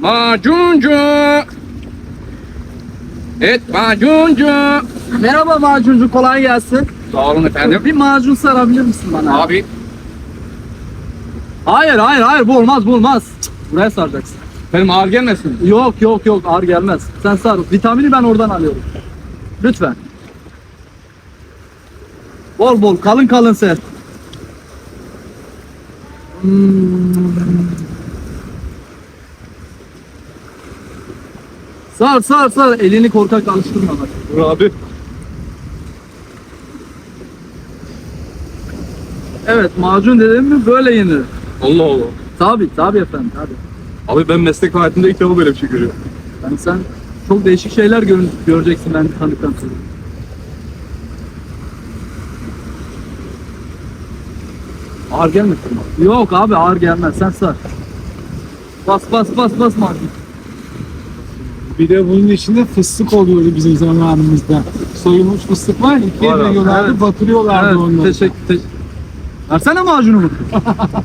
Macuncu. Et macuncu. Merhaba macuncu kolay gelsin. Sağ olun efendim. Bir macun sarabilir misin bana? Abi Hayır hayır hayır bu olmaz bu olmaz. Buraya saracaksın. benim ağır gelmesin. Yok yok yok ağır gelmez. Sen sar. Vitamini ben oradan alıyorum. Lütfen. Bol bol kalın kalın ser. Hmm. Sar sar sar elini korkak alıştırma bak. Dur abi. Evet macun dedim mi böyle yenir. Allah Allah. Tabi tabi efendim tabi. Abi ben meslek hayatımda ilk defa böyle bir şey görüyorum. Yani sen çok değişik şeyler gör- göreceksin ben tanıdıktan sonra. Ağır gelmesin mi? Yok abi ağır gelmez sen sar. Bas bas bas bas macun. Bir de bunun içinde fıstık oluyordu bizim zamanımızda. Soyulmuş fıstık var, ikiye Var abi, bölüyorlardı, evet. batırıyorlardı Evet onları. teşekkür teşekkür. Versene macunu mu?